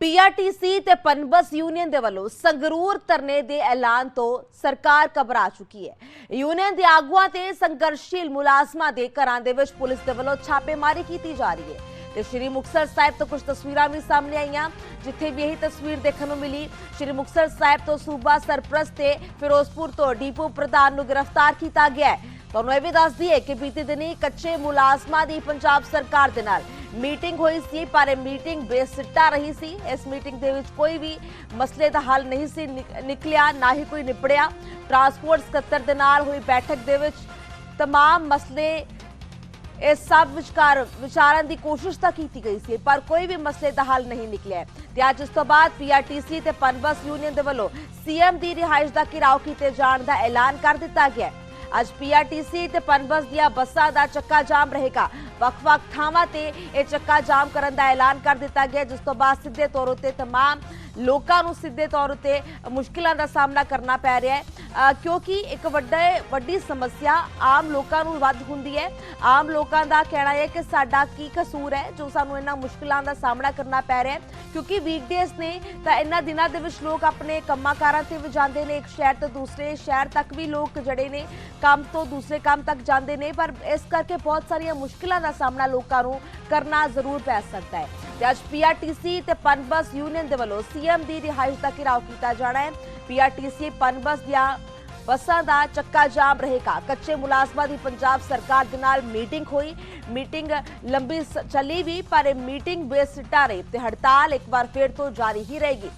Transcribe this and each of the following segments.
PRTC ਤੇ Punbus union ਦੇ ਵੱਲੋਂ ਸੰਗਰੂਰ ਧਰਨੇ ਦੇ ਐਲਾਨ ਤੋਂ ਸਰਕਾਰ ਘਬਰਾ ਚੁੱਕੀ ਹੈ। ਯੂਨੀਅਨ ਦੇ ਆਗੂਆਂ ਤੇ ਸੰਘਰਸ਼ੀਲ ਮੁਲਾਜ਼ਮਾਂ ਦੇ ਘਰਾਂ ਦੇ ਵਿੱਚ ਪੁਲਿਸ ਦੇ ਵੱਲੋਂ ਛਾਪੇਮਾਰੀ ਕੀਤੀ ਜਾ ਰਹੀ ਹੈ। ਤੇ ਸ਼੍ਰੀ ਮੁਕਤਸਰ ਸਾਹਿਬ ਤੋਂ ਕੁਝ ਤਸਵੀਰਾਂ ਵੀ ਸਾਹਮਣੇ ਆਈਆਂ, ਜਿੱਥੇ ਵੀ ਇਹੀ ਤਸਵੀਰ ਦੇਖਣ ਨੂੰ ਮਿਲੀ। ਸ਼੍ਰੀ ਮੁਕਤਸਰ ਸਾਹਿਬ ਤੋਂ ਸੂਬਾ ਸਰਪ੍ਰਸਤ ਤੇ ਫਿਰੋਜ਼ਪੁਰ ਤੋਂ ਡੀਪੂ ਪ੍ਰਧਾਨ ਨੂੰ ਗ੍ਰਿਫਤਾਰ ਕੀਤਾ ਗਿਆ ਹੈ। ਤੁਹਾਨੂੰ ਇਹ ਵੀ ਦੱਸ ਦਈਏ ਕਿ ਬੀਤੇ ਦਿਨੀ ਕੱਚੇ ਮੁਲਾਜ਼ਮਾਂ ਦੀ ਪੰਜਾਬ ਸਰਕਾਰ ਦੇ ਨਾਲ ਮੀਟਿੰਗ ਹੋਈ ਸੀ, ਪਰ ਇਹ ਮੀਟਿੰਗ ਬੇਸਿੱਟਾ ਰਹੀ ਸੀ। ਇਸ ਮੀਟਿੰਗ ਦੇ ਵਿੱਚ ਕੋਈ ਵੀ ਮਸਲੇ ਦਾ ਹੱਲ ਨਹੀਂ ਸੀ ਨਿਕਲਿਆ, ਨਾ ਹੀ ਕੋਈ ਨਿਪੜਿਆ। ਟਰਾਂਸਪੋਰਟ ਸਕੱਤਰ ਦੇ ਨਾਲ ਹੋਈ ਬੈਠਕ ਦੇ ਵਿੱਚ ਤਮਾਮ ਮਸਲੇ ਇਸ ਸਭ ਵਿਚਕਾਰ ਵਿਚਾਰਨ ਦੀ ਕੋਸ਼ਿਸ਼ ਤਾਂ ਕੀਤੀ ਗਈ ਸੀ, ਪਰ ਕੋਈ ਵੀ ਮਸਲੇ ਦਾ ਹੱਲ ਨਹੀਂ ਨਿਕਲਿਆ। ਹੈ। ਤੇ ਅੱਜ ਇਸ ਤੋਂ ਬਾਅਦ ਪੀਆਰਟੀਸੀ ਤੇ ਪਨਬਸ ਯੂਨੀਅਨ ਦੇ ਵੱਲੋਂ ਸੀਐਮ ਦੀ ਰਿਹਾਇਸ਼ ਦਾ ਘਿਰਾਓ ਕੀਤੇ ਜਾਣ ਦਾ ਐਲਾਨ ਕਰ ਦਿੱਤਾ ਗਿਆ। ਅੱਜ ਪੀਆਰਟੀਸੀ ਤੇ ਪਨਬਸ ਦੀਆਂ ਬੱਸਾਂ ਦਾ ਚੱਕਾ ਜਾਮ ਰਹੇਗਾ ਵੱਖ-ਵੱਖ ਥਾਵਾਂ ਤੇ ਇਹ ਚੱਕਾ ਜਾਮ ਕਰਨ ਦਾ ਐਲਾਨ ਕਰ ਦਿੱਤਾ ਗਿਆ ਜਿਸ ਤੋਂ ਬਾਅਦ ਸਿੱਧੇ ਤੌਰ ਉੱਤੇ तमाम ਲੋਕਾਂ ਨੂੰ ਸਿੱਧੇ ਤੌਰ ਉੱਤੇ ਮੁਸ਼ਕਿਲਾਂ ਦਾ ਸਾਹਮਣਾ ਕਰਨਾ ਪੈ ਰਿਹਾ ਹੈ। ਕਿਉਂਕਿ ਇੱਕ ਵੱਡਾ ਵੱਡੀ ਸਮੱਸਿਆ ਆਮ ਲੋਕਾਂ ਨੂੰ ਵੱਧ ਹੁੰਦੀ ਹੈ। ਆਮ ਲੋਕਾਂ ਦਾ ਕਹਿਣਾ ਹੈ ਕਿ ਸਾਡਾ ਕੀ ਕਸੂਰ ਹੈ ਜੋ ਸਾਨੂੰ ਇਹਨਾਂ ਮੁਸ਼ਕਿਲਾਂ ਦਾ ਸਾਹਮਣਾ ਕਰਨਾ ਪੈ ਰਿਹਾ ਹੈ। ਕਿਉਂਕਿ ਵੀਕਡੇਜ਼ ਨੇ ਤਾਂ ਇਹਨਾਂ ਦਿਨਾਂ ਦੇ ਵਿੱਚ ਲੋਕ ਆਪਣੇ ਕੰਮਾਂ-ਕਾਰਾਂ ਤੇ ਵੀ ਜਾਂਦੇ ਨੇ। ਇੱਕ ਸ਼ਹਿਰ ਤੋਂ ਦੂਸਰੇ ਸ਼ਹਿਰ ਤੱਕ ਵੀ ਲੋਕ ਜਿਹੜੇ ਨੇ, ਕੰਮ ਤੋਂ ਦੂਸਰੇ ਕੰਮ ਤੱਕ ਜਾਂਦੇ ਨੇ। ਪਰ ਇਸ ਕਰਕੇ ਬਹੁਤ ਸਾਰੀਆਂ ਮੁਸ਼ਕਿਲਾਂ ਦਾ ਸਾਹਮਣਾ ਲੋਕਾਂ ਨੂੰ ਕਰਨਾ ਜ਼ਰੂਰ ਪੈ ਸਕਦਾ ਹੈ। ਤੇ ਅੱਜ ਪੀਆਰਟੀਸੀ ਤੇ ਪਨਬਸ ਯੂਨੀਅਨ ਦੇ ਵੱਲੋਂ ਸੀਐਮ ਦੀ ਰਿਹਾਇਸ਼ ਦਾ ਘਿਰਾਓ ਕੀਤਾ ਜਾਣਾ ਹੈ। ਪੀਆਰਟੀਸੀ ਪਨਬਸ ਦੀਆਂ ਬੱਸਾਂ ਦਾ ਚੱਕਾ ਜਾਮ ਰਹੇਗਾ। ਕੱਚੇ ਮੁਲਾਜ਼ਮਾਂ ਦੀ ਪੰਜਾਬ ਸਰਕਾਰ ਦੇ ਨਾਲ ਮੀਟਿੰਗ ਹੋਈ। ਮੀਟਿੰਗ ਲੰਬੀ ਚੱਲੀ ਵੀ, ਪਰ ਇਹ ਮੀਟਿੰਗ ਬੇਸਿੱਟਾ ਰਹੀ ਤੇ ਹੜਤਾਲ ਇੱਕ ਵਾਰ ਫਿਰ ਤੋਂ ਜਾਰੀ ਹੀ ਰਹੇਗੀ।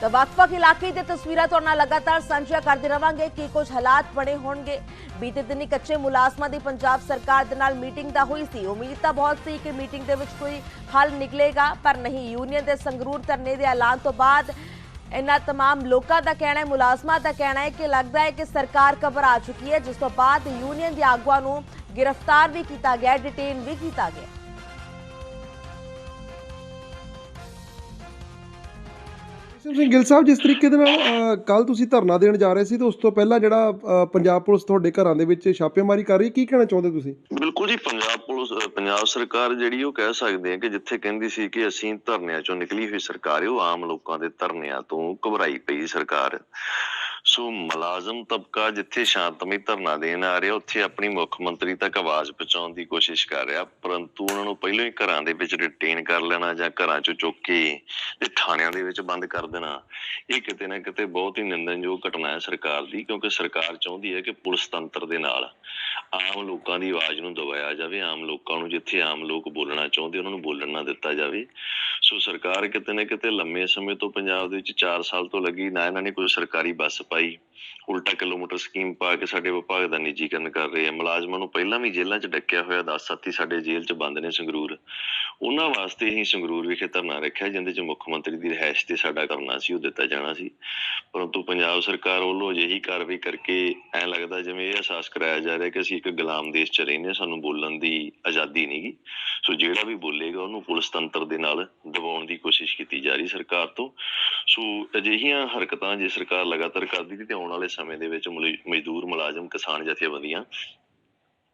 ਤਾਂ ਵੱਖ-ਵੱਖ ਇਲਾਕੇ ਦੀਆਂ ਤਸਵੀਰਾਂ ਤੁਹਾਡੇ ਨਾਲ ਲਗਾਤਾਰ ਸਾਂਝੀਆਂ ਕਰਦੇ ਰਵਾਂਗੇ ਕਿ ਕੁਝ ਹਾਲਾਤ ਬਣੇ ਹੋਣਗੇ ਬੀਤੇ ਦਿਨੀ ਕੱਚੇ ਮੁਲਾਜ਼ਮਾਂ ਦੀ ਪੰਜਾਬ ਸਰਕਾਰ ਦੇ ਨਾਲ ਮੀਟਿੰਗ ਦਾ ਹੋਈ ਸੀ ਉਮੀਦ ਤਾਂ ਬਹੁਤ ਸੀ ਕਿ ਮੀਟਿੰਗ ਦੇ ਵਿੱਚ ਕੋਈ ਹੱਲ ਨਿਕਲੇਗਾ ਪਰ ਨਹੀਂ ਯੂਨੀਅਨ ਦੇ ਸੰਗਰੂਰ ਧਰਨੇ ਦੇ ਐਲਾਨ ਤੋਂ ਬਾਅਦ ਇਹਨਾਂ तमाम ਲੋਕਾਂ ਦਾ ਕਹਿਣਾ ਹੈ ਮੁਲਾਜ਼ਮਾਂ ਦਾ ਕਹਿਣਾ ਹੈ ਕਿ ਲੱਗਦਾ ਹੈ ਕਿ ਸਰਕਾਰ ਘਬਰਾ ਚੁੱਕੀ ਹੈ ਜਿਸ ਤੋਂ ਬਾਅਦ ਯੂਨੀਅਨ ਦੇ ਆਗੂਆਂ ਨੂੰ ਗ੍ਰਿਫਤਾਰ ਵੀ ਕੀਤਾ ਗਿਆ ਡਿਟੇਨ ਵੀ ਕੀਤਾ ਗਿਆ ਸਿੰਘ ਗਿੱਲ ਸਾਹਿਬ, ਜਿਸ ਤਰੀਕੇ ਦੇ ਨਾਲ ਕੱਲ ਤੁਸੀਂ ਧਰਨਾ ਦੇਣ ਜਾ ਰਹੇ ਸੀ ਤੇ ਉਸ ਤੋਂ ਪਹਿਲਾਂ ਜਿਹੜਾ ਪੰਜਾਬ ਪੁਲਿਸ ਤੁਹਾਡੇ ਘਰਾਂ ਦੇ ਵਿੱਚ ਛਾਪੇਮਾਰੀ ਕਰ ਰਹੀ ਕੀ ਕਹਿਣਾ ਚਾਹੁੰਦੇ ਤੁਸੀਂ? ਬਿਲਕੁਲ ਜੀ, ਪੰਜਾਬ ਪੁਲਿਸ ਪੰਜਾਬ ਸਰਕਾਰ ਜਿਹੜੀ ਉਹ ਕਹਿ ਸਕਦੇ ਆ ਕਿ ਜਿੱਥੇ ਕਹਿੰਦੀ ਸੀ ਕਿ ਅਸੀਂ ਧਰਨਿਆਂ ਚੋਂ ਨਿਕਲੀ ਹੋਈ ਸਰਕਾਰ ਉਹ ਆਮ ਲੋਕਾਂ ਦੇ ਧਰਨਿਆਂ ਤੋਂ ਘਬਰਾਈ ਪਈ ਸਰਕਾਰ। ਸੋ ਮੁਲਾਜ਼ਮ ਤਬਕਾ ਜਿੱਥੇ ਸ਼ਾਂਤਮਈ ਧਰਨਾ ਦੇਣ ਆ ਰਿਹਾ, ਉੱਥੇ ਆਪਣੀ ਮੁੱਖ ਮੰਤਰੀ ਤੱਕ ਆਵਾਜ਼ ਪਹੁੰਚਾਉਣ ਦੀ ਕੋਸ਼ਿਸ਼ ਕਰ ਰਿਹਾ, ਪਰੰਤੂ ਉਹਨਾਂ ਨੂੰ ਪਹਿਲਾਂ ਹੀ ਘਰਾਂ ਦੇ ਵਿੱਚ ਰਿਟੇਨ ਕਰ ਲੈਣਾ ਜਾਂ ਘਰਾਂ ਚੋਂ ਚੁੱਕ ਕੇ ਤੇ ਥਾਣਿਆਂ ਦੇ ਵਿੱਚ ਬੰਦ ਕਰ ਦੇਣਾ, ਇਹ ਕਿਤੇ ਨਾ ਕਿਤੇ ਬਹੁਤ ਹੀ ਨਿੰਦਣਯੋਗ ਘਟਨਾ ਹੈ ਸਰਕਾਰ ਦੀ, ਕਿਉਂਕਿ ਸਰਕਾਰ ਚਾਹੁੰਦੀ ਹੈ ਕਿ ਪੁਲਿਸ ਤੰਤਰ ਦੇ ਨਾਲ ਆਮ ਲੋਕਾਂ ਦੀ ਆਵਾਜ਼ ਨੂੰ ਦਬਾਇਆ ਜਾਵੇ, ਆਮ ਲੋਕਾਂ ਨੂੰ ਜਿੱਥੇ ਆਮ ਲੋਕ ਬੋਲਣਾ ਚਾਹੁੰਦੇ, ਉਹਨਾਂ ਨੂੰ ਬੋਲਣ ਨਾ ਦਿੱਤਾ ਜਾਵੇ। ਸੋ ਸਰਕਾਰ ਕਿਤੇ ਨਾ ਕਿਤੇ ਲੰਮੇ ਸਮੇਂ ਤੋਂ ਪੰਜਾਬ ਦੇ ਵਿੱਚ 4 ਸਾਲ ਤੋਂ ਲੱਗੀ, ਨਾ ਇਹਨਾਂ ਨੇ ਕੋਈ ਸਰਕਾਰੀ ਬੱਸ ਪਾਈ। ਉਲਟਾ ਕਿਲੋਮੀਟਰ ਸਕੀਮ ਪਾ ਕੇ ਸਾਡੇ ਵਿਭਾਗ ਦਾ ਨਿੱਜੀਕਰਨ ਕਰ ਰਹੇ ਆ। ਮੁਲਾਜ਼ਮਾਂ ਨੂੰ ਪਹਿਲਾਂ ਵੀ ਜੇਲ੍ਹਾਂ 'ਚ ਡੱਕਿਆ ਹੋਇਆ 10 ਸਾਥੀ ਸਾਡੇ ਜੇਲ੍ਹ 'ਚ ਬੰਦ ਨੇ ਸੰਗਰੂਰ। ਉਹਨਾਂ ਵਾਸਤੇ ਹੀ ਸੰਗਰੂਰ ਵਿਖੇ ਧਰਨਾ ਰੱਖਿਆ, ਜਿੰਦੇ 'ਚ ਮੁੱਖ ਮੰਤਰੀ ਦੀ ਰਿਹਾਇਸ਼ ਤੇ ਸਾਡਾ ਕਰਨਾ ਸੀ, ਉਹ ਦਿੱਤਾ ਜਾਣਾ ਸੀ। ਪਰੰਤੂ ਪੰਜਾਬ ਸਰਕਾਰ ਵੱਲੋਂ ਅਜਿਹੀ ਕਾਰਵਾਈ ਕਰਕੇ ਐਂ ਲੱਗਦਾ ਜਿਵੇਂ ਇਹ ਅਹਿਸਾਸ ਕਰਾਇਆ ਜਾ ਰਿਹਾ ਕਿ ਅਸੀਂ ਇੱਕ ਗੁਲਾਮ ਦੇਸ਼ 'ਚ ਰਹਿੰਦੇ ਹਾਂ, ਸਾਨੂੰ ਬੋਲਣ ਦੀ ਆਜ਼ਾਦੀ ਨਹੀਂਗੀ ਸੋ ਜਿਹੜਾ ਵੀ ਬੋਲੇਗਾ ਉਹਨੂੰ ਪੁਲਿਸ ਤੰਤਰ ਦੇ ਨਾਲ ਦਬਾਉਣ ਦੀ ਕੋਸ਼ਿਸ਼ ਕੀਤੀ ਜਾ ਰਹੀ ਸਰਕਾਰ ਤੋਂ। ਸੋ ਅਜਿਹੀਆਂ ਹਰਕਤਾਂ ਜੇ ਸਰਕਾਰ ਲਗਾਤਾਰ ਕਰਦੀ ਰਹੀ ਤੇ ਆਉਣ ਵਾਲੇ ਸਮੇਂ ਦੇ ਵਿੱਚ ਮਜ਼ਦੂਰ, ਮੁਲਾਜ਼ਮ, ਕਿਸਾਨ, ਜਥੇਬੰਦੀਆਂ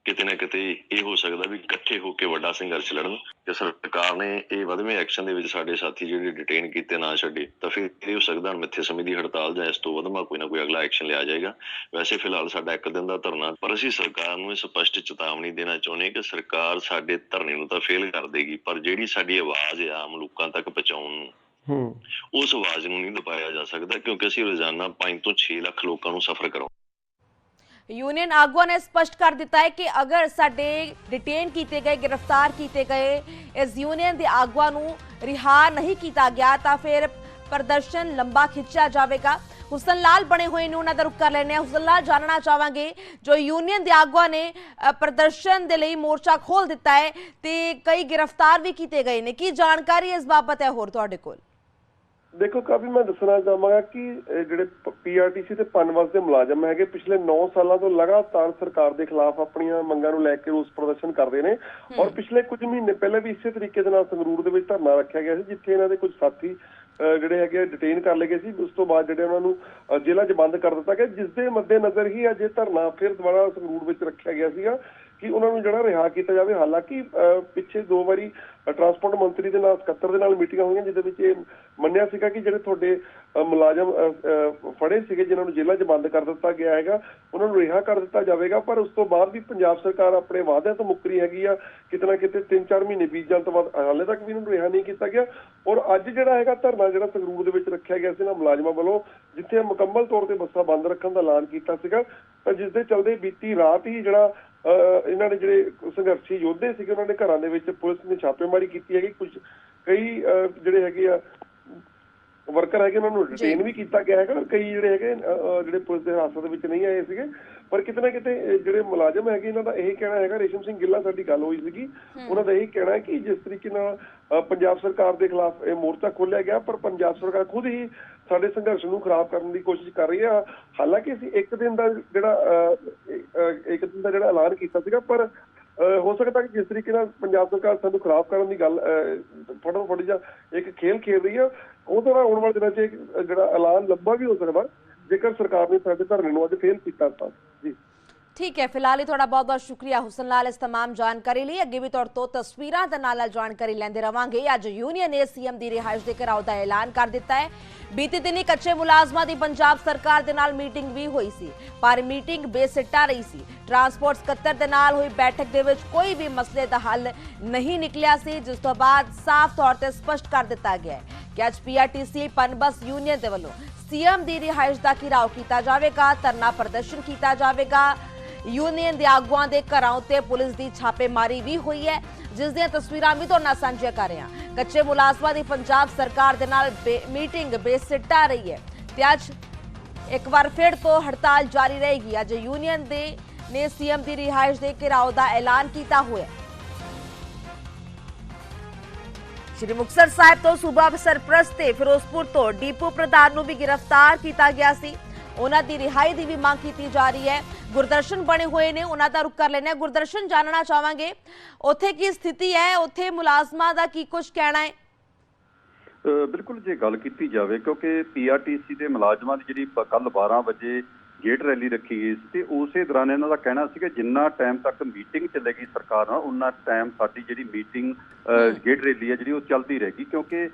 ਕਿਤੇ ਨਾ ਕਿਤੇ ਇਹ ਹੋ ਸਕਦਾ ਵੀ ਇਕੱਠੇ ਹੋ ਕੇ ਵੱਡਾ ਸੰਘਰਸ਼ ਲੜਨ। ਜੇ ਸਰਕਾਰ ਨੇ ਇਹ ਵਧਵੇਂ ਐਕਸ਼ਨ ਦੇ ਵਿੱਚ ਸਾਡੇ ਸਾਥੀ ਜਿਹੜੇ ਡਿਟੇਨ ਕੀਤੇ ਨਾ ਛੱਡੇ ਤਾਂ ਫਿਰ ਇਹ ਹੋ ਸਕਦਾ ਮਿੱਥੇ ਸਮੇਂ ਦੀ ਹੜਤਾਲ ਜਾਂ ਇਸ ਤੋਂ ਵਧਵਾ ਕੋਈ ਨਾ ਕੋਈ ਅਗਲਾ ਐਕਸ਼ਨ ਲਿਆ ਜਾਏਗਾ। ਵੈਸੇ ਫਿਲਹਾਲ ਸਾਡਾ ਇੱਕ ਦਿਨ ਦਾ ਧਰਨਾ ਪਰ ਅਸੀਂ ਸਰਕਾਰ ਨੂੰ ਇਹ ਸਪਸ਼ਟ ਚੇਤਾਵਨੀ ਦੇਣਾ ਚਾਹੁੰਦੇ ਹਾਂ ਕਿ ਸਰਕਾਰ ਸਾਡੇ ਧਰਨੇ ਨੂੰ ਤਾਂ ਫੇਲ ਕਰ ਦੇਗੀ ਪਰ ਜਿਹੜੀ ਸਾਡੀ ਆਵਾਜ਼ ਹੈ ਆਮ ਲੋਕਾਂ ਤੱਕ ਪਹੁੰਚਾਉਣ ਨੂੰ ਹੂੰ। ਉਸ ਆਵਾਜ਼ ਨੂੰ ਨਹੀਂ ਦਬਾਇਆ ਜਾ ਸਕਦਾ ਕਿਉਂਕਿ ਅਸੀਂ ਰੋਜ਼ਾਨਾ 5 ਤੋਂ 6 ਲੱਖ ਲੋਕਾਂ ਨੂੰ ਸਫਰ ਕਰਾਉਂਦੇ ਯੂਨੀਅਨ ਆਗੂਆਂ ਨੇ ਸਪਸ਼ਟ ਕਰ ਦਿੱਤਾ ਹੈ ਕਿ ਅਗਰ ਸਾਡੇ ਡਿਟੇਨ ਕੀਤੇ ਗਏ, ਗ੍ਰਿਫਤਾਰ ਕੀਤੇ ਗਏ, ਇਸ ਯੂਨੀਅਨ ਦੇ ਆਗੂਆਂ ਨੂੰ ਰਿਹਾ ਨਹੀਂ ਕੀਤਾ ਗਿਆ, ਤਾਂ ਫਿਰ ਪ੍ਰਦਰਸ਼ਨ ਲੰਬਾ ਖਿੱਚਿਆ ਜਾਵੇਗਾ। ਹੁਸਨ ਲਾਲ ਬਣੇ ਹੋਏ ਨੇ, ਉਹਨਾਂ ਦਾ ਰੁਕ ਕਰ ਲੈਣੇ ਹੁਸਨ ਲਾਲ, ਜਾਣਨਾ ਚਾਹਾਂਗੇ ਜੋ ਯੂਨੀਅਨ ਦੇ ਆਗੂਆਂ ਨੇ ਪ੍ਰਦਰਸ਼ਨ ਦੇ ਲਈ ਮੋਰਚਾ ਖੋਲ ਦਿੱਤਾ ਹੈ ਤੇ ਕਈ ਗ੍ਰਿਫਤਾਰ ਵੀ ਕੀਤੇ ਗਏ ਨੇ। ਕੀ ਜਾਣਕਾਰੀ ਇਸ ਬਾਬਤ ਹੈ ਹੋਰ ਤੁਹਾਡੇ ਕੋਲ? ਦੇਖੋ ਕਾਫੀ ਮੈਂ ਦੱਸਣਾ ਚਾਹਾਂਗਾ ਕਿ ਜਿਹੜੇ ਪੀਆਰਟੀਸੀ ਤੇ ਪਨਵਸ ਦੇ ਮੁਲਾਜ਼ਮ ਹੈਗੇ ਪਿਛਲੇ 9 ਸਾਲਾਂ ਤੋਂ ਲਗਾਤਾਰ ਸਰਕਾਰ ਦੇ ਖਿਲਾਫ ਆਪਣੀਆਂ ਮੰਗਾਂ ਨੂੰ ਲੈ ਕੇ ਰੋਸ ਪ੍ਰਦਰਸ਼ਨ ਕਰਦੇ ਨੇ ਔਰ ਪਿਛਲੇ ਕੁਝ ਮਹੀਨੇ ਪਹਿਲਾਂ ਵੀ ਇਸੇ ਤਰੀਕੇ ਦੇ ਨਾਲ ਸੰਗਰੂਰ ਦੇ ਵਿੱਚ ਧਰਨਾ ਰੱਖਿਆ ਗਿਆ ਸੀ ਜਿੱਥੇ ਇਹਨਾਂ ਦੇ ਕੁਝ ਸਾਥੀ ਜਿਹੜੇ ਹੈਗੇ ਡਿਟੇਨ ਕਰ ਲਏ ਗਏ ਸੀ। ਉਸ ਤੋਂ ਬਾਅਦ ਜਿਹੜੇ ਉਹਨਾਂ ਨੂੰ ਜੇਲ੍ਹਾਂ 'ਚ ਬੰਦ ਕਰ ਦਿੱਤਾ ਗਿਆ ਜਿਸ ਦੇ ਮੱਦੇਨਜ਼ਰ ਹੀ ਅੱਜ ਇਹ ਧਰਨਾ ਫਿਰ ਦੁਬਾਰਾ ਸੰਗਰੂਰ ਵਿੱਚ ਰੱਖਿਆ ਗਿਆ ਸੀਗਾ। ਕਿ ਉਹਨਾਂ ਨੂੰ ਜਿਹੜਾ ਰਿਹਾ ਕੀਤਾ ਜਾਵੇ। ਹਾਲਾਂਕਿ ਅਹ, ਪਿੱਛੇ ਦੋ ਵਾਰੀ ਟਰਾਂਸਪੋਰਟ ਮੰਤਰੀ ਦੇ ਨਾਲ ਸਕੱਤਰ ਦੇ ਨਾਲ ਮੀਟਿੰਗਾਂ ਹੋਈਆਂ ਜਿਹਦੇ ਵਿੱਚ ਇਹ ਮੰਨਿਆ ਸੀਗਾ ਕਿ ਜਿਹੜੇ ਤੁਹਾਡੇ ਮੁਲਾਜ਼ਮ ਫੜੇ ਸੀਗੇ ਜਿਨ੍ਹਾਂ ਨੂੰ ਜੇਲ੍ਹਾਂ 'ਚ ਬੰਦ ਕਰ ਦਿੱਤਾ ਗਿਆ ਹੈਗਾ ਉਹਨਾਂ ਨੂੰ ਰਿਹਾ ਕਰ ਦਿੱਤਾ ਜਾਵੇਗਾ। ਪਰ ਉਸ ਤੋਂ ਬਾਅਦ ਵੀ ਪੰਜਾਬ ਸਰਕਾਰ ਆਪਣੇ ਵਾਅਦਿਆਂ ਤੋਂ ਮੁੱਕਰੀ ਹੈਗੀ ਆ। ਕਿਤੇ ਨਾ ਕਿਤੇ 3-4 ਮਹੀਨੇ ਬੀਤ ਜਾਣ ਤੋਂ ਬਾਅਦ ਹਾਲੇ ਤੱਕ ਵੀ ਇਹਨਾਂ ਨੂੰ ਰਿਹਾ ਨਹੀਂ ਕੀਤਾ ਗਿਆ। ਔਰ ਅੱਜ ਜਿਹੜਾ ਹੈਗਾ ਧਰਨਾ ਜਿਹੜਾ ਸੰਗਰੂਰ ਦੇ ਵਿੱਚ ਰੱਖਿਆ ਗਿਆ ਸੀ ਨਾ ਮੁਲਾਜ਼ਮਾਂ ਵੱਲੋਂ ਜਿੱਥੇ ਮੁਕੰਮਲ ਤੌਰ ਤੇ ਬੱਸਾਂ ਬੰਦ ਰੱਖਣ ਦਾ ਐਲਾਨ ਕੀਤਾ ਸੀਗਾ ਤਾਂ ਜਿਸ ਦੇ ਚਲਦੇ ਬੀਤੀ ਰਾਤ ਹੀ ਜਿਹੜਾ ਇਹਨਾਂ ਨੇ ਜਿਹੜੇ ਸੰਘਰਸ਼ੀ ਯੋਧੇ ਸੀਗੇ ਉਹਨਾਂ ਦੇ ਘਰਾਂ ਦੇ ਵਿੱਚ ਪੁਲਿਸ ਨੇ ਛਾਪੇਮਾਰੀ ਕੀਤੀ ਹੈਗੀ। ਕੁਝ ਕਈ ਜਿਹੜੇ ਹੈਗੇ ਆ ਵਰਕਰ ਹੈਗੇ ਉਹਨਾਂ ਨੂੰ ਡਿਟੇਨ ਵੀ ਕੀਤਾ ਗਿਆ ਹੈਗਾ। ਕਈ ਜਿਹੜੇ ਹੈਗੇ ਜਿਹੜੇ ਪੁਲਿਸ ਦੇ ਹਿਰਾਸਤ ਦੇ ਵਿੱਚ ਨਹੀਂ ਆਏ ਸੀਗੇ। ਪਰ ਕਿਤੇ ਨਾ ਕਿਤੇ ਜਿਹੜੇ ਮੁਲਾਜ਼ਮ ਹੈਗੇ ਇਹਨਾਂ ਦਾ ਇਹ ਕਹਿਣਾ ਹੈਗਾ ਰੇਸ਼ਮ ਸਿੰਘ ਗਿੱਲਾ ਸਾਡੀ ਗੱਲ ਹੋਈ ਸੀਗੀ। ਉਹਨਾਂ ਦਾ ਇਹ ਕਹਿਣਾ ਹੈ ਕਿ ਜਿਸ ਤਰੀਕੇ ਨਾਲ ਪੰਜਾਬ ਸਰਕਾਰ ਦੇ ਖਿਲਾਫ ਇਹ ਮੋਰਚਾ ਖੋਲਿਆ ਗਿਆ ਪਰ ਪੰਜਾਬ ਸਰਕਾਰ ਖੁਦ ਹੀ ਸਾਡੇ ਸੰਘਰਸ਼ ਨੂੰ ਖਰਾਬ ਕਰਨ ਦੀ ਕੋਸ਼ਿਸ਼ ਕਰ ਰਹੀ ਹੈ ਹਾਲਾਂਕਿ ਅਸੀਂ ਇੱਕ ਦਿਨ ਦਾ ਜਿਹੜਾ ਇੱਕ ਦਿਨ ਦਾ ਜਿਹੜਾ ਐਲਾਨ ਕੀਤਾ ਸੀਗਾ ਪਰ ਅਹ, ਹੋ ਸਕਦਾ ਕਿ ਜਿਸ ਤਰੀਕੇ ਨਾਲ ਪੰਜਾਬ ਸਰਕਾਰ ਸਾਨੂੰ ਖਰਾਬ ਕਰਨ ਦੀ ਗੱਲ ਫਟੋ ਫਟ ਜਾਂ ਇੱਕ ਖੇਲ ਖੇਲ ਰਹੀ ਹੈ ਉਹ ਤੋਂ ਆਉਣ ਵਾਲੇ ਦਿਨਾਂ 'ਚ ਜਿਹੜਾ ਐਲਾਨ ਲੰਬਾ ਵੀ ਹੋ ਸਕਦਾ ਜੇਕਰ ਸਰਕਾਰ ਨੇ ਸਾਡੇ ਧਰਨੇ ਨੂੰ ਅੱਜ ਫੇਲ ਕੀਤਾ ਤਾਂ। ਠੀਕ ਹੈ ਫਿਲਹਾਲ ਹੀ ਤੁਹਾਡਾ ਬਹੁਤ ਬਹੁਤ ਸ਼ੁਕਰੀਆ ਹੁਸਨ ਲਾਲ ਇਸ तमाम ਜਾਣਕਾਰੀ ਲਈ ਅੱਗੇ ਵੀ ਤੁਹਾਡੇ ਤੋਂ ਤਸਵੀਰਾਂ ਦੇ ਨਾਲ ਨਾਲ ਜਾਣਕਾਰੀ ਲੈਂਦੇ ਰਵਾਂਗੇ ਅੱਜ ਯੂਨੀਅਨ ਨੇ ਸੀਐਮ ਦੀ ਰਿਹਾਇਸ਼ ਦੇ ਘਰਾਓ ਦਾ ਐਲਾਨ ਕਰ ਦਿੱਤਾ ਹੈ ਬੀਤੇ ਦਿਨੀ ਕੱਚੇ ਮੁਲਾਜ਼ਮਾਂ ਦੀ ਪੰਜਾਬ ਸਰਕਾਰ ਦੇ ਨਾਲ ਮੀਟਿੰਗ ਵੀ ਹੋਈ ਸੀ ਪਰ ਮੀਟਿੰਗ ਬੇਸਿੱਟਾ ਰਹੀ ਸੀ ਟਰਾਂਸਪੋਰਟ ਸਕੱਤਰ ਦੇ ਨਾਲ ਹੋਈ ਬੈਠਕ ਦੇ ਵਿੱਚ ਕੋਈ ਵੀ ਮਸਲੇ ਦਾ ਹੱਲ ਨਹੀਂ ਨਿਕਲਿਆ ਸੀ ਜਿਸ ਤੋਂ ਬਾਅਦ ਸਾਫ਼ ਤੌਰ ਤੇ ਸਪਸ਼ਟ ਕਰ ਦਿੱਤਾ ਗਿਆ ਹੈ ਕਿ ਅੱਜ ਪੀਆਰਟੀਸੀ ਪਨਬਸ ਯੂਨੀਅਨ ਦੇ ਵੱਲੋਂ ਸੀਐਮ ਦੀ ਰਿਹਾਇਸ਼ ਦਾ ਘਿਰਾਓ ਕੀਤਾ ਜਾਵੇਗਾ ਧਰਨਾ ਪ੍ਰਦਰਸ਼ਨ ਕੀਤਾ ਜਾਵੇਗਾ ਯੂਨੀਅਨ ਦੇ ਆਗੂਆਂ ਦੇ ਘਰਾਂ ਉੱਤੇ ਪੁਲਿਸ ਦੀ ਛਾਪੇਮਾਰੀ ਵੀ ਹੋਈ ਹੈ, ਜਿਸ ਦੀਆਂ ਤਸਵੀਰਾਂ ਵੀ ਤੁਹਾਡੇ ਨਾਲ ਸਾਂਝੀਆਂ ਕਰ ਰਹੇ ਹਾਂ। ਕੱਚੇ ਮੁਲਾਜ਼ਮਾਂ ਦੀ ਪੰਜਾਬ ਸਰਕਾਰ ਦੇ ਨਾਲ ਮੀਟਿੰਗ ਬੇਸਿੱਟਾ ਰਹੀ ਹੈ। ਤੇ ਅੱਜ ਇੱਕ ਵਾਰ ਫਿਰ ਤੋਂ ਹੜਤਾਲ ਜਾਰੀ ਰਹੇਗੀ। ਅੱਜ ਯੂਨੀਅਨ ਦੇ ਨੇ ਸੀਐਮ ਦੀ ਰਿਹਾਇਸ਼ ਦੇ ਘਿਰਾਓ ਦਾ ਐਲਾਨ ਕੀਤਾ ਹੋਇਆ ਸ਼੍ਰੀ ਮੁਕਤਸਰ ਸਾਹਿਬ ਤੋਂ ਸੂਬਾ ਸਰਪ੍ਰਸਤ ਤੇ ਫਿਰੋਜ਼ਪੁਰ ਤੋਂ ਡੀਪੂ ਪ੍ਰਧਾਨ ਨੂੰ ਵੀ ਗ੍ਰਿਫਤਾਰ ਕੀਤਾ ਗਿਆ ਸੀ। ਉਹਨਾਂ ਦੀ ਰਿਹਾਈ ਦੀ ਵੀ ਮੰਗ ਕੀਤੀ ਜਾ ਰਹੀ ਹੈ। ਗੁਰਦਰਸ਼ਨ ਬਣੇ ਹੋਏ ਨੇ, ਉਹਨਾਂ ਦਾ ਰੁਕ ਕਰ ਲੈਣਾ ਗੁਰਦਰਸ਼ਨ ਜਾਣਨਾ ਚਾਹਾਂਗੇ। ਉੱਥੇ ਕੀ ਸਥਿਤੀ ਹੈ? ਉੱਥੇ ਮੁਲਾਜ਼ਮਾਂ ਦਾ ਕੀ ਕੁਝ ਕਹਿਣਾ ਹੈ? ਬਿਲਕੁਲ ਜੇ ਗੱਲ ਕੀਤੀ ਜਾਵੇ, ਕਿਉਂਕਿ ਪੀਆਰਟੀਸੀ ਦੇ ਮੁਲਾਜ਼ਮਾਂ ਦੀ ਜਿਹੜੀ ਕੱਲ 12 ਵਜੇ ਗੇਟ ਰੈਲੀ ਰੱਖੀ ਗਈ ਸੀ ਤੇ ਉਸੇ ਦੌਰਾਨ ਇਹਨਾਂ ਦਾ ਕਹਿਣਾ ਸੀ ਕਿ ਜਿੰਨਾ ਟਾਈਮ ਤੱਕ ਮੀਟਿੰਗ ਚੱਲੇਗੀ ਸਰਕਾਰ ਨਾਲ ਉਨਾ ਟਾਈਮ ਸਾਡੀ ਜਿਹੜੀ ਮੀਟਿੰਗ ਗੇਟ ਰੈਲੀ ਹੈ ਜਿਹੜੀ ਉਹ ਚੱਲਦੀ ਰਹੇਗੀ ਕਿਉਂਕਿ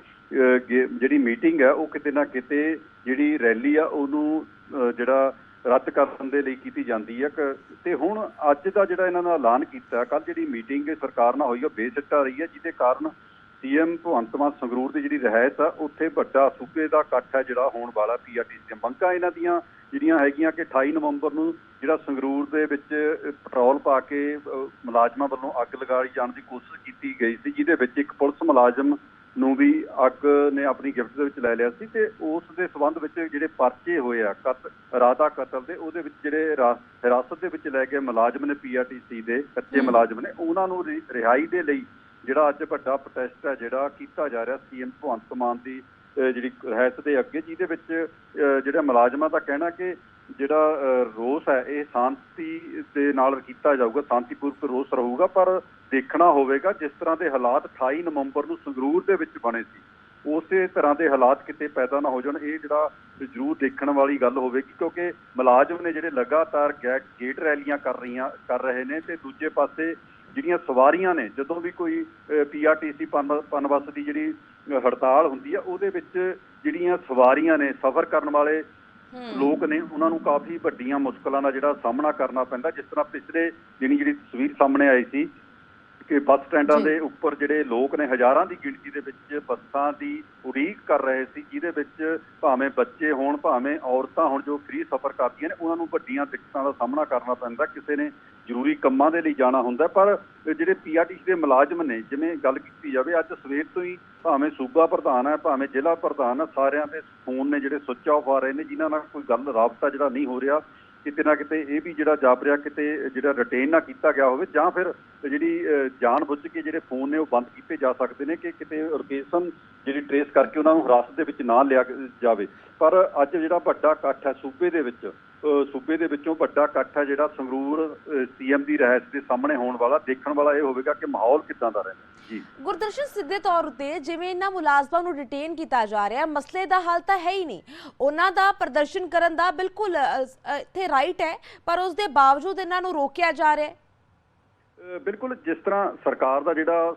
ਜਿਹੜੀ ਮੀਟਿੰਗ ਹੈ ਉਹ ਕਿਤੇ ਨਾ ਕਿਤੇ ਜਿਹੜੀ ਰੈਲੀ ਆ ਉਹਨੂੰ ਜਿਹੜਾ ਰੱਦ ਕਰਨ ਦੇ ਲਈ ਕੀਤੀ ਜਾਂਦੀ ਹੈ। ਤੇ ਹੁਣ ਅੱਜ ਦਾ ਜਿਹੜਾ ਇਹਨਾਂ ਦਾ ਐਲਾਨ ਕੀਤਾ ਕੱਲ ਜਿਹੜੀ ਮੀਟਿੰਗ ਸਰਕਾਰ ਨਾਲ ਹੋਈ ਉਹ ਬੇਸਿੱਟਾ ਰਹੀ ਹੈ ਜਿਹਦੇ ਕਾਰਨ ਸੀਐਮ ਭਗਵੰਤ ਮਾਨ ਸੰਗਰੂਰ ਦੀ ਜਿਹੜੀ ਰਿਹਾਇਤ ਆ ਉੱਥੇ ਵੱਡਾ ਸੂਬੇ ਦਾ ਇਕੱਠ ਹੈ ਜਿਹੜਾ ਹੋਣ ਵਾਲਾ ਪੀਆਰਟੀਸੀ ਦੀਆਂ ਮੰਗਾਂ ਇਹਨਾਂ ਦੀਆਂ ਜਿਹੜੀਆਂ ਹੈਗੀਆਂ ਕਿ 28 ਨਵੰਬਰ ਨੂੰ ਜਿਹੜਾ ਸੰਗਰੂਰ ਦੇ ਵਿੱਚ ਪੈਟਰੋਲ ਪਾ ਕੇ ਮੁਲਾਜ਼ਮਾਂ ਵੱਲੋਂ ਅੱਗ ਲਗਾਈ ਜਾਣ ਦੀ ਕੋਸ਼ਿਸ਼ ਕੀਤੀ ਗਈ ਸੀ ਜਿਹਦੇ ਵਿੱਚ ਇੱਕ ਪੁਲਿਸ ਮੁਲਾਜ਼ਮ ਨੂੰ ਵੀ ਅੱਗ ਨੇ ਆਪਣੀ ਗਿਫਟ ਦੇ ਵਿੱਚ ਲੈ ਲਿਆ ਸੀ ਤੇ ਉਸ ਦੇ ਸਬੰਧ ਵਿੱਚ ਜਿਹੜੇ ਪਰਚੇ ਹੋਏ ਆ ਕਤ ਰਾਦਾ ਕਤਲ ਦੇ ਉਹਦੇ ਵਿੱਚ ਜਿਹੜੇ ਹਿਰਾਸਤ ਦੇ ਵਿੱਚ ਲੈ ਕੇ ਮੁਲਾਜ਼ਮ ਨੇ ਪੀਆਰਟੀਸੀ ਦੇ ਕੱਚੇ ਮੁਲਾਜ਼ਮ ਨੇ ਉਹਨਾਂ ਨੂੰ ਰਿਹਾਈ ਦੇ ਲਈ ਜਿਹੜਾ ਅੱਜ ਵੱਡਾ ਪ੍ਰੋਟੈਸਟ ਹੈ, ਜਿਹੜਾ ਕੀਤਾ ਜਾ ਰਿਹਾ ਸੀਐਮ ਭਗਵੰਤ ਮਾਨ ਦੀ ਜਿਹੜੀ ਰਹਿਤ ਦੇ ਅੱਗੇ, ਜਿਹਦੇ ਵਿੱਚ ਜਿਹੜਾ ਮੁਲਾਜ਼ਮਾਂ ਦਾ ਕਹਿਣਾ ਕਿ ਜਿਹੜਾ ਰੋਸ ਹੈ, ਇਹ ਸ਼ਾਂਤੀ ਦੇ ਨਾਲ ਕੀਤਾ ਜਾਊਗਾ ਸ਼ਾਂਤੀਪੂਰਵਕ ਰੋਸ ਰਹੂਗਾ, ਪਰ ਦੇਖਣਾ ਹੋਵੇਗਾ ਜਿਸ ਤਰ੍ਹਾਂ ਦੇ ਹਾਲਾਤ 28 ਨਵੰਬਰ ਨੂੰ ਸੰਗਰੂਰ ਦੇ ਵਿੱਚ ਬਣੇ ਸੀ। ਉਸੇ ਤਰ੍ਹਾਂ ਦੇ ਹਾਲਾਤ ਕਿਤੇ ਪੈਦਾ ਨਾ ਹੋ ਜਾਣ, ਇਹ ਜਿਹੜਾ ਜ਼ਰੂਰ ਦੇਖਣ ਵਾਲੀ ਗੱਲ ਹੋਵੇਗੀ, ਕਿਉਂਕਿ ਮੁਲਾਜ਼ਮ ਨੇ ਜਿਹੜੇ ਲਗਾਤਾਰ ਗੈ- ਗੇਟ ਰੈਲੀਆਂ ਕਰ ਰਹੀਆਂ, ਕਰ ਰਹੇ ਨੇ ਤੇ ਦੂਜੇ ਪਾਸੇ ਜਿਹੜੀਆਂ ਸਵਾਰੀਆਂ ਨੇ ਜਦੋਂ ਵੀ ਕੋਈ ਪੀਆਰਟੀਸੀ ਪਨਬਸ ਦੀ ਜਿਹੜੀ ਹੜਤਾਲ ਹੁੰਦੀ ਆ ਉਹਦੇ ਵਿੱਚ ਜਿਹੜੀਆਂ ਸਵਾਰੀਆਂ ਨੇ ਸਫ਼ਰ ਕਰਨ ਵਾਲੇ ਲੋਕ ਨੇ ਉਹਨਾਂ ਨੂੰ ਕਾਫੀ ਵੱਡੀਆਂ ਮੁਸ਼ਕਲਾਂ ਦਾ ਜਿਹੜਾ ਸਾਹਮਣਾ ਕਰਨਾ ਪੈਂਦਾ ਜਿਸ ਤਰ੍ਹਾਂ ਪਿਛਲੇ ਦਿਨੀ ਜਿਹੜੀ ਤਸਵੀਰ ਸਾਹਮਣੇ ਆਈ ਸੀ ਕਿ ਬੱਸ ਸਟੈਂਡਾਂ। ਦੇ ਉੱਪਰ ਜਿਹੜੇ ਲੋਕ ਨੇ ਹਜ਼ਾਰਾਂ ਦੀ ਗਿਣਤੀ ਦੇ ਵਿੱਚ ਬੱਸਾਂ ਦੀ ਉਡੀਕ ਕਰ ਰਹੇ ਸੀ ਜਿਹਦੇ ਵਿੱਚ ਭਾਵੇਂ ਬੱਚੇ ਹੋਣ ਭਾਵੇਂ ਔਰਤਾਂ ਹੋਣ ਜੋ ਫ੍ਰੀ ਸਫ਼ਰ ਕਰਦੀਆਂ ਨੇ ਉਹਨਾਂ ਨੂੰ ਵੱਡੀਆਂ ਦਿੱਕਤਾਂ ਦਾ ਸਾਹਮਣਾ ਕਰਨਾ ਪੈਂਦਾ ਕਿਸੇ ਨੇ ਜ਼ਰੂਰੀ ਕੰਮਾਂ ਦੇ ਲਈ ਜਾਣਾ ਹੁੰਦਾ ਪਰ ਜਿਹੜੇ ਪੀਆਰਟੀਸੀ ਦੇ ਮੁਲਾਜ਼ਮ ਨੇ ਜਿਵੇਂ ਗੱਲ ਕੀਤੀ ਜਾਵੇ ਅੱਜ ਸਵੇਰ ਤੋਂ ਹੀ ਭਾਵੇਂ ਸੂਬਾ ਪ੍ਰਧਾਨ ਹੈ ਭਾਵੇਂ ਜ਼ਿਲ੍ਹਾ ਪ੍ਰਧਾਨ ਹੈ ਸਾਰਿਆਂ ਦੇ ਫੋਨ ਨੇ ਜਿਹੜੇ ਸੁੱਚ ਆਫ ਆ ਰਹੇ ਨੇ ਜਿਨ੍ਹਾਂ ਨਾਲ ਕੋਈ ਗੱਲ ਰਾਬਤਾ ਜਿਹੜਾ ਨਹੀਂ ਹੋ ਰਿਹਾ ਕਿਤੇ ਨਾ ਕਿਤੇ ਇਹ ਵੀ ਜਿਹੜਾ ਜਾਪ ਰਿਹਾ ਕਿਤੇ ਜਿਹੜਾ ਰਿਟੇਨ ਨਾ ਕੀਤਾ ਗਿਆ ਹੋਵੇ ਜਾਂ ਫਿਰ ਜਿਹੜੀ ਅਹ, ਜਾਣ ਬੁੱਝ ਕੇ ਜਿਹੜੇ ਫੋਨ ਨੇ ਉਹ ਬੰਦ ਕੀਤੇ ਜਾ ਸਕਦੇ ਨੇ ਕਿ ਕਿਤੇ ਲੋਕੇਸ਼ਨ ਜਿਹੜੀ ਟਰੇਸ ਕਰਕੇ ਉਹਨਾਂ ਨੂੰ ਹਿਰਾਸਤ ਦੇ ਵਿੱਚ ਨਾ ਲਿਆ ਜਾਵੇ। ਪਰ ਅੱਜ ਜਿਹੜਾ ਵੱਡਾ ਇਕੱਠ ਹੈ ਸੂਬੇ ਦੇ ਵਿੱਚ ਸੂਬੇ ਦੇ ਵਿੱਚੋਂ ਵੱਡਾ ਇਕੱਠ ਹੈ ਜਿਹੜਾ ਸੰਗਰੂਰ ਸੀਐਮ ਦੀ ਰਹਿਤ ਦੇ ਸਾਹਮਣੇ ਹੋਣ ਵਾਲਾ ਦੇਖਣ ਵਾਲਾ ਇਹ ਹੋਵੇਗਾ ਕਿ ਮਾਹੌਲ ਕਿੱਦਾਂ ਦਾ ਰਹਿੰਦਾ। ਜੀ। ਗੁਰਦਰਸ਼ਨ ਸਿੱਧੇ ਤੌਰ ਉਤੇ ਜਿਵੇਂ ਇਹਨਾਂ ਮੁਲਾਜ਼ਮਾਂ ਨੂੰ ਡਿਟੇਨ ਕੀਤਾ ਜਾ ਰਿਹਾ ਮਸਲੇ ਦਾ ਹੱਲ ਤਾਂ ਹੈ ਹੀ ਨਹੀਂ। ਉਹਨਾਂ ਦਾ ਪ੍ਰਦਰਸ਼ਨ ਕਰਨ ਦਾ ਬਿਲਕੁਲ ਇੱਥੇ ਰਾਈਟ ਹੈ ਪਰ ਉਸ ਦੇ ਬਾਵਜੂਦ ਇਹਨਾਂ ਨੂੰ ਰੋਕਿਆ ਜਾ ਰਿਹਾ ਬਿਲਕੁਲ ਜਿਸ ਤਰ੍ਹਾਂ ਸਰਕਾਰ ਦਾ ਜਿਹੜਾ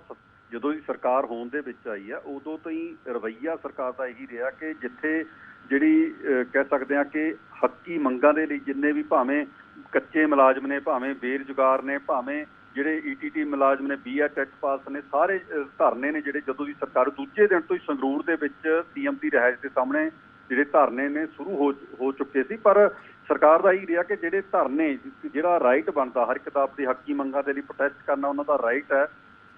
ਜਦੋਂ ਦੀ ਸਰਕਾਰ ਹੋਣ ਦੇ ਵਿੱਚ ਆਈ ਹੈ ਉਦੋਂ ਤੋਂ ਹੀ ਰਵੱਈਆ ਸਰਕਾਰ ਦਾ ਇਹੀ ਰਿਹਾ ਕਿ ਜਿੱਥੇ ਜਿਹੜੀ ਕਹਿ ਸਕਦੇ ਆ ਕਿ ਹੱਕੀ ਮੰਗਾਂ ਦੇ ਲਈ ਜਿੰਨੇ ਵੀ ਭਾਵੇਂ ਕੱਚੇ ਮੁਲਾਜ਼ਮ ਨੇ, ਭਾਵੇਂ ਬੇਰੁਜ਼ਗਾਰ ਨੇ, ਭਾਵੇਂ ਜਿਹੜੇ ਈਟੀਟੀ ਮੁਲਾਜ਼ਮ ਨੇ ਬੀਆ ਟੈਟ ਪਾਸ ਨੇ, ਸਾਰੇ ਧਰਨੇ ਨੇ ਜਿਹੜੇ ਜਦੋਂ ਦੀ ਸਰਕਾਰ, ਦੂਜੇ ਦਿਨ ਤੋਂ ਹੀ ਸੰਗਰੂਰ ਦੇ ਵਿੱਚ ਸੀਐਮ ਦੀ ਰਿਹਾਇਸ਼ ਦੇ ਸਾਹਮਣੇ ਜਿਹੜੇ ਧਰਨੇ ਨੇ ਸ਼ੁਰੂ ਹੋ ਹੋ ਚੁੱਕੇ ਸੀ। ਪਰ ਸਰਕਾਰ ਦਾ ਇਹ ਰਿਹਾ ਕਿ ਜਿਹੜੇ ਧਰਨੇ, ਜਿਹੜਾ ਰਾਈਟ ਬਣਦਾ, ਹਰ ਇੱਕ ਦਾ ਆਪਣੀ ਹੱਕੀ ਮੰਗਾਂ ਦੇ ਲਈ ਪ੍ਰੋਟੈਸਟ ਕਰਨਾ, ਉਹਨਾਂ ਦਾ ਰਾਈਟ ਹੈ।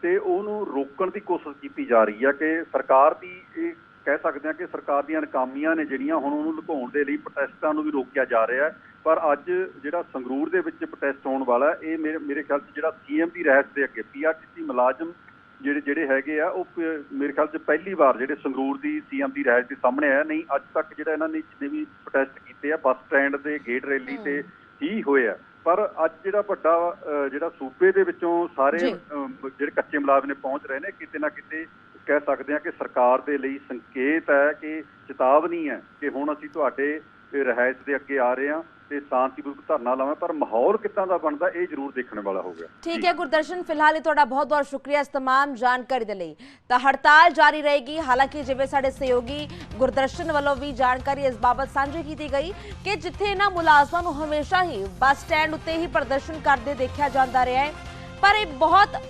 ਤੇ ਉਹਨੂੰ ਰੋਕਣ ਦੀ ਕੋਸ਼ਿਸ਼ ਕੀਤੀ ਜਾ ਰਹੀ ਹੈ ਕਿ ਸਰਕਾਰ ਦੀ ਇਹ ਕਹਿ ਸਕਦੇ ਹਾਂ ਕਿ ਸਰਕਾਰ ਦੀਆਂ ਨਾਕਾਮੀਆਂ ਨੇ ਜਿਹੜੀਆਂ ਹੁਣ ਉਹਨੂੰ ਲੁਕਾਉਣ ਦੇ ਲਈ ਪ੍ਰੋਟੈਸਟਾਂ ਨੂੰ ਵੀ ਰੋਕਿਆ ਜਾ ਰਿਹਾ ਹੈ। ਪਰ ਅੱਜ ਜਿਹੜਾ ਸੰਗਰੂਰ ਦੇ ਵਿੱਚ ਪ੍ਰੋਟੈਸਟ ਹੋਣ ਵਾਲਾ ਇਹ ਮੇਰੇ ਮੇਰੇ ਖਿਆਲ 'ਚ ਜਿਹੜਾ ਸੀਐਮ ਦੀ ਰਹਿਤ ਦੇ ਅੱਗੇ ਪੀਆਰਟੀਸੀ ਮੁਲਾਜ਼ਮ ਜਿਹੜੇ ਜਿਹੜੇ ਹੈਗੇ ਆ ਉਹ ਮੇਰੇ ਖਿਆਲ 'ਚ ਪਹਿਲੀ ਵਾਰ ਜਿਹੜੇ ਸੰਗਰੂਰ ਦੀ ਸੀਐਮ ਦੀ ਰਹਿਤ ਦੇ ਸਾਹਮਣੇ ਆਇਆ। ਨਹੀਂ ਅੱਜ ਤੱਕ ਜਿਹੜਾ ਇਹਨਾਂ ਨੇ ਜਿੰਨੇ ਵੀ ਪ੍ਰੋਟੈਸਟ ਕੀਤੇ ਆ ਬੱਸ ਸਟੈਂਡ ਦੇ ਗੇਟ ਰੈਲੀ ਤੇ ਹੀ ਹੋਏ ਆ। ਪਰ ਅੱਜ ਜਿਹੜਾ ਵੱਡਾ ਜਿਹੜਾ ਸੂਬੇ ਦੇ ਵਿੱਚੋਂ ਸਾਰੇ ਜਿਹੜੇ ਕੱਚੇ ਮੁਲਾਜ਼ਮ ਨੇ ਪਹੁੰਚ ਰਹੇ ਨੇ ਕਿਤੇ ਨਾ ਕਿਤੇ ਕਹਿ ਸਕਦੇ ਆ ਕਿ ਸਰਕਾਰ ਦੇ ਲਈ ਸੰਕੇਤ ਹੈ ਕਿ ਚੇਤਾਵਨੀ ਹੈ ਕਿ ਹੁਣ ਅਸੀਂ ਤੁਹਾਡੇ ਰਿਹਾਇਸ਼ ਦੇ ਅੱਗੇ ਆ ਰਹੇ ਹਾਂ। ਤੇ ਸ਼ਾਂਤੀਪੂਰਵਕ ਧਰਨਾ ਲਾਵਾਂ ਪਰ ਮਾਹੌਲ ਕਿੱਦਾਂ ਦਾ ਬਣਦਾ ਇਹ ਜ਼ਰੂਰ ਦੇਖਣ ਵਾਲਾ ਹੋਊਗਾ ਠੀਕ ਹੈ ਗੁਰਦਰਸ਼ਨ ਫਿਲਹਾਲ ਇਹ ਤੁਹਾਡਾ ਬਹੁਤ ਬਹੁਤ ਸ਼ੁਕਰੀਆ ਇਸ तमाम ਜਾਣਕਾਰੀ ਦੇ ਲਈ ਤਾਂ ਹੜਤਾਲ ਜਾਰੀ ਰਹੇਗੀ ਹਾਲਾਂਕਿ ਜਿਵੇਂ ਸਾਡੇ ਸਹਿਯੋਗੀ ਗੁਰਦਰਸ਼ਨ ਵੱਲੋਂ ਵੀ ਜਾਣਕਾਰੀ ਇਸ ਬਾਬਤ ਸਾਂਝੀ ਕੀਤੀ ਗਈ ਕਿ ਜਿੱਥੇ ਇਹਨਾਂ ਮੁਲਾਜ਼ਮਾਂ ਨੂੰ ਹਮੇਸ਼ਾ ਹੀ ਬੱਸ ਸਟੈਂਡ ਉੱਤੇ ਹੀ ਪ੍ਰਦਰਸ਼ਨ ਕਰਦੇ ਦੇਖਿਆ ਜਾਂਦਾ ਰਿਹਾ ਹੈ ਪਰ ਇਹ ਬਹੁਤ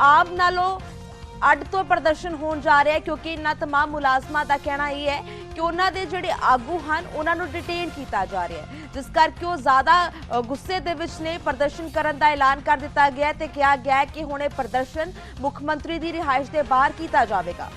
ਆਮ ਨਾਲੋਂ ਅੱਡ ਤੋਂ ਪ੍ਰਦਰਸ਼ਨ ਹੋਣ ਜਾ ਰਿਹਾ ਹੈ ਕਿਉਂਕਿ ਇਹਨਾਂ तमाम ਮੁਲਾਜ਼ਮਾਂ ਦਾ ਕਹਿਣਾ ਇਹ ਹੈ ਕਿ ਉਹਨਾਂ ਦੇ ਜਿਹੜੇ ਆਗੂ ਹਨ, ਉਹਨਾਂ ਨੂੰ ਡਿਟੇਨ ਕੀਤਾ ਜਾ ਰਿਹਾ ਹੈ। ਜਿਸ ਕਰਕੇ ਉਹ ਜ਼ਿਆਦਾ ਗੁੱਸੇ ਦੇ ਵਿੱਚ ਨੇ। ਪ੍ਰਦਰਸ਼ਨ ਕਰਨ ਦਾ ਐਲਾਨ ਕਰ ਦਿੱਤਾ ਗਿਆ ਹੈ ਤੇ ਕਿਹਾ ਗਿਆ ਕਿ ਹੁਣ ਇਹ ਪ੍ਰਦਰਸ਼ਨ ਮੁੱਖ ਮੰਤਰੀ ਦੀ ਰਿਹਾਇਸ਼ ਦੇ ਬਾਹਰ ਕੀਤਾ ਜਾਵੇਗਾ।